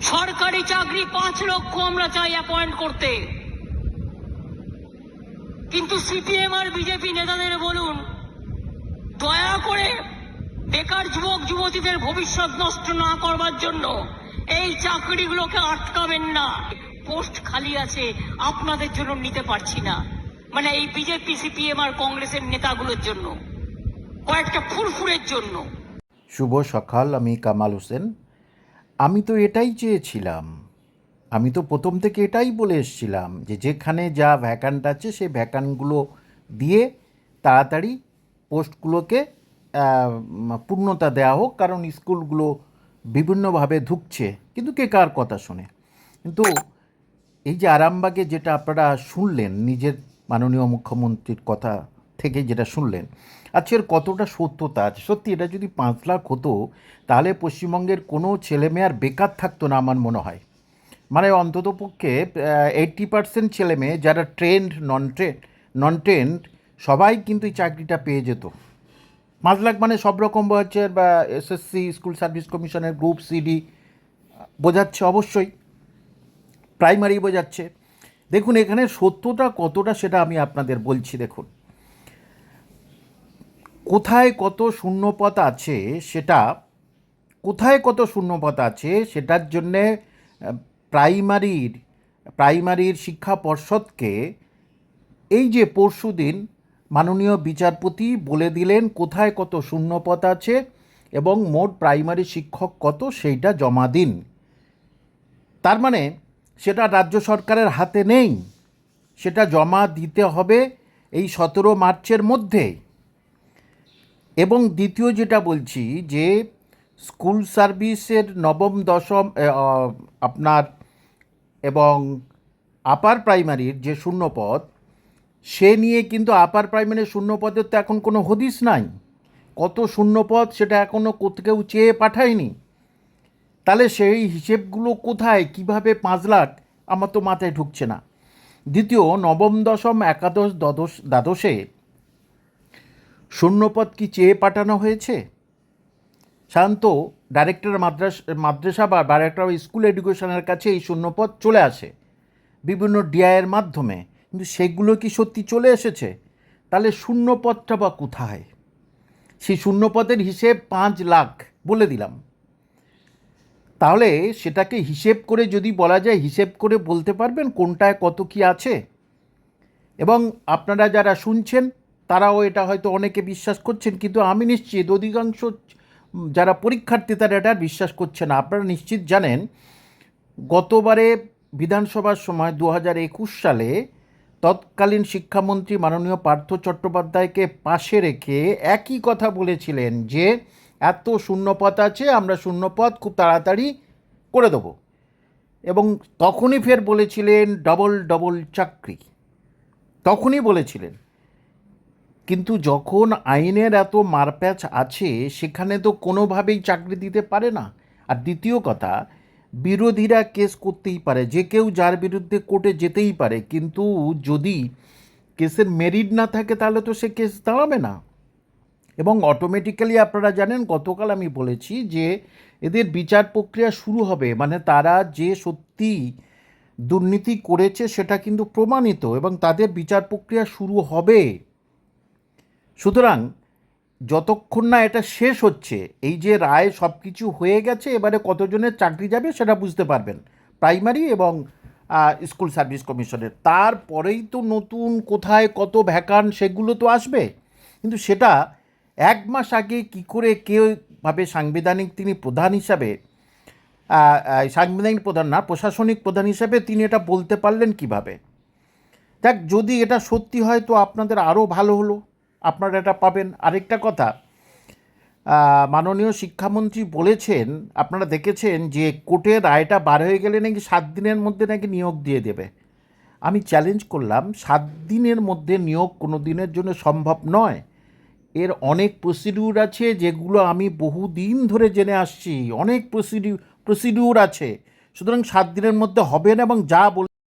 সরকারি চাকরি পাঁচ লক্ষ আমরা চাই অ্যাপয়েন্ট করতে। কিন্তু সিপিএম আর বিজেপি নেতাদের বলুন, দয়া করে বেকার যুবক, যুবতীদের ভবিষ্যৎ নষ্ট না করবার জন্য এই চাকরিগুলোকে আটকাবেন না। পোস্ট খালি আছে, আপনাদের জন্য নিতে পারছি না। মানে এই বিজেপি সিপিএম আর কংগ্রেসের নেতাগুলোর জন্য, কয়েকটা ফুরফুরের জন্য। শুভ সকাল, আমি কামাল হোসেন। আমি তো এটাই চেয়েছিলাম। আমি তো প্রথম থেকে এটাই বলে এসেছিলাম যে যেখানে যা ভ্যাকান্ট আছে সেই ভ্যাকান্টগুলো দিয়ে তাড়াতাড়ি পোস্টগুলোকে পূর্ণতা দেওয়া হোক, কারণ স্কুলগুলো বিভিন্নভাবে ধুকছে। কিন্তু কে কার কথা শোনে? কিন্তু এই যে আরামবাগে যেটা আপনারা শুনলেন, নিজের মাননীয় মুখ্যমন্ত্রীর কথা থেকে যেটা শুনলেন। আচ্ছা এর কতটা সত্যতা আছে? সত্যি, এটা যদি পাঁচ লাখ হতো, তাহলে পশ্চিমবঙ্গের কোনো ছেলে মেয়ে আর বেকার থাকতো না আমার মনে হয়। মানে অন্তত পক্ষে এইট্টি পার্সেন্ট ছেলে মেয়ে যারা trend non trend non trend সবাই কিন্তু এই চাকরিটা পেয়ে যেত। পাঁচ লাখ মানে সব রকম বয়সের বা এসএসসি স্কুল সার্ভিস কমিশনের গ্রুপ সিডি বোঝাচ্ছে অবশ্যই। প্রাইমারি বোঝাচ্ছে। দেখুন, এখানে সত্যটা কতটা সেটা আমি আপনাদের বলছি, দেখুন। কোথায় কত শূন্যপদ আছে সেটা, কোথায় কত শূন্যপথ আছে সেটার জন্যে প্রাইমারির প্রাইমারির শিক্ষা পর্ষদকে এই যে পরশু দিন মাননীয় বিচারপতি বলে দিলেন কোথায় কত শূন্যপথ আছে এবং মোট প্রাইমারি শিক্ষক কত সেইটা জমা দিন। তার মানে সেটা রাজ্য সরকারের হাতে নেই, সেটা জমা দিতে হবে এই সতেরো মার্চের মধ্যে এবং দ্বিতীয় যেটা বলছি যে স্কুল সার্ভিসের নবম, দশম আপনার এবং আপার প্রাইমারির যে শূন্যপদ, সে নিয়ে কিন্তু আপার প্রাইমারির শূন্যপদের তো এখন কোনো হদিস নাই। কত শূন্যপদ সেটা এখনও কেউ চেয়ে পাঠায়নি। তাহলে সেই হিসেবগুলো কোথায়? কীভাবে পাঁচ লাখ? আমার তো মাথায় ঢুকছে না। দ্বিতীয়, নবম, দশম, একাদশ, দ্বাদশ, দ্বাদশে শূন্যপদ কি চেয়ে পাঠানো হয়েছে? সাধারণত ডাইরেক্টর মাদ্রাস, মাদ্রাসা বা ডাইরেক্টর স্কুল এডুকেশনের কাছে এই শূন্যপদ চলে আসে। বিভিন্ন ডিআইয়ের মাধ্যমে। কিন্তু সেগুলো কি সত্যি চলে এসেছে? তাহলে শূন্যপদটা বা কোথায়? সেই শূন্যপদের হিসেব পাঁচ লাখ বলে দিলাম। তাহলে সেটাকে হিসেব করে যদি বলা যায়, হিসেব করে বলতে পারবেন কোনটায় কত কি আছে? এবং আপনারা যারা শুনছেন তারাও এটা হয়তো অনেকে বিশ্বাস করছেন, কিন্তু আমি নিশ্চিত অধিকাংশ যারা পরীক্ষার্থী তারা এটা বিশ্বাস করছে না। আপনারা নিশ্চিত জানেন, গতবারে বিধানসভার সময় দু হাজার একুশ সালে তৎকালীন শিক্ষামন্ত্রী মাননীয় পার্থ চট্টোপাধ্যায়কে পাশে রেখে একই কথা বলেছিলেন যে, এত শূন্যপদ আছে, আমরা শূন্যপদ খুব তাড়াতাড়ি করে দেবো। এবং তখনই ফের বলেছিলেন, ডবল ডবল চাকরি। তখনই বলেছিলেন। কিন্তু যখন আইনের এত মারপ্যাচ আছে, সেখানে তো কোনোভাবেই চাকরি দিতে পারে না। আর দ্বিতীয় কথা, বিরোধীরা কেস করতেই পারে, যে কেউ যার বিরুদ্ধে কোর্টে যেতেই পারে, কিন্তু যদি কেসের মেরিট না থাকে, তাহলে তো সে কেস দাঁড়াবে না। এবং অটোমেটিক্যালি আপনারা জানেন, গতকাল আমি বলেছি যে এদের বিচার প্রক্রিয়া শুরু হবে। মানে তারা যে সত্যি দুর্নীতি করেছে, সেটা কিন্তু প্রমাণিত এবং তাদের বিচার প্রক্রিয়া শুরু হবে। সুতরাং যতক্ষণ না এটা শেষ হচ্ছে, এই যে রায় সব কিছু হয়ে গেছে, এবারে কতজনের চাকরি যাবে সেটা বুঝতে পারবেন। প্রাইমারি এবং স্কুল সার্ভিস কমিশনের। তারপরেই তো নতুন কোথায় কত ভ্যাকান সেগুলো তো আসবে। কিন্তু সেটা এক মাস আগে কি করে কেউ ভাবে সাংবিধানিক তিনি প্রধান হিসাবে সাংবিধানিক প্রধান না, প্রশাসনিক প্রধান হিসাবে তিনি এটা বলতে পারলেন কীভাবে? দেখ, যদি এটা সত্যি হয় তো আপনাদের আরও ভালো হলো। আপনারা এটা পাবেন। আরেকটা কথা মাননীয় শিক্ষামন্ত্রী বলেছেন, আপনারা দেখেছেন যে কোর্টের রায়টা বার হয়ে গেলে নাকি সাত দিনের মধ্যে নাকি নিয়োগ দিয়ে দেবে। আমি চ্যালেঞ্জ করলাম, সাত দিনের মধ্যে নিয়োগ কোনো দিনের জন্য সম্ভব নয়। এর অনেক প্রসিডিউর আছে যেগুলো আমি বহু দিন ধরে জেনে আসছি। অনেক প্রসিডিউ প্রসিডিউর আছে। সুতরাং সাত দিনের মধ্যে হবে না এবং যা বলে